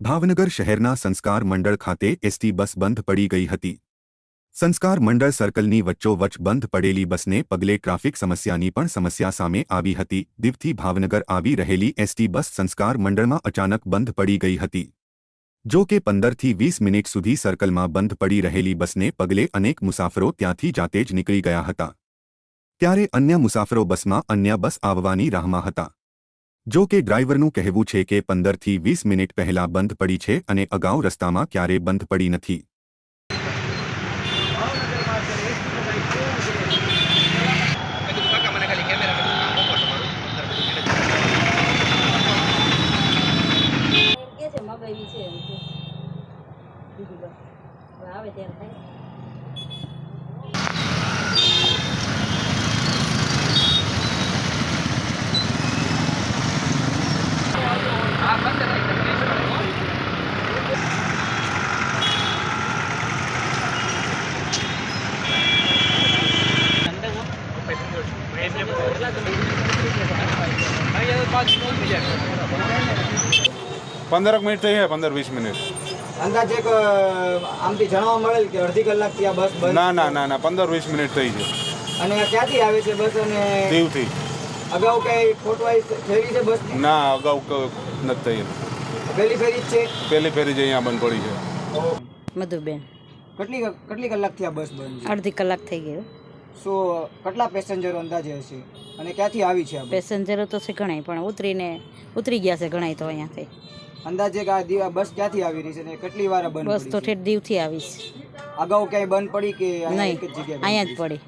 ભાવનગર શહેરના સંસ્કાર મંડળ ખાતે એસટી બસ બંધ પડી ગઈ હતી. સંસ્કાર મંડળ સર્કલની વચ્ચોવચ્ચ બંધ પડેલી બસને પગલે ટ્રાફિક સમસ્યાની પણ સમસ્યા સામે આવી હતી. દીવથી ભાવનગર આવી રહેલી એસટી બસ સંસ્કાર મંડળમાં અચાનક બંધ પડી ગઈ હતી. જો કે પંદરથી વીસ મિનિટ સુધી સર્કલમાં બંધ પડી રહેલી બસને પગલે અનેક મુસાફરો ત્યાંથી જાતે જ નીકળી ગયા હતા. ત્યારે અન્ય મુસાફરો બસમાં અન્ય બસ આવવાની રાહમાં હતા. જો કે ડ્રાઈવરનું કહેવું છે કે પંદરથી વીસ મિનિટ પહેલાં બંધ પડી છે અને અગાઉ રસ્તામાં ક્યારેય બંધ પડી નથી. આવે ત્યારે કાકા મને ખાલી કેમેરા મેં કામ ઉપર તમારું પંદર મિનિટ એમ કે છે મગાવી છે એમ કે બીજી બસ હવે આવે ત્યારે થાય આ બંધ થઈ જશે પંદરક મિનિટ થઈ છે પંદર વીસ મિનિટ. અંદાજ એક આમથી જાણવા મળેલ કે અડધી કલાકથી આ બસ ના ના ના ના પંદર વીસ મિનિટ થઈ છે. અને ક્યાંથી આવે છે બસ અને દીવથી. અગાઉ કઈ ખોટવાઈ ફેરી છે બસ ના અગાઉ નથી થઈ. પહેલી ફેરી જ છે? પહેલી ફેરી જ અહીંયા બંધ પડી છે. મધુબેન. કેટલી કેટલી કલાકથી આ બસ બંધ અડધી કલાક થઈ ગયો. સો કેટલા પેસેન્જરો અંદાજે હશે? અને ક્યાંથી આવી છે પેસેન્જરો તો છે ઘણાય પણ ઉતરીને ઉતરી ગયા છે ઘણાય તો અહીંયાથી. અંદાજે કે આ દીવા બસ ક્યાંથી આવી રહી છે ને કેટલી વાર બંધ બસ તો ઠેઠ દીવથી આવી છે. અગાઉ ક્યાંય બંધ પડી કે નહીં અહીંયા જ પડી.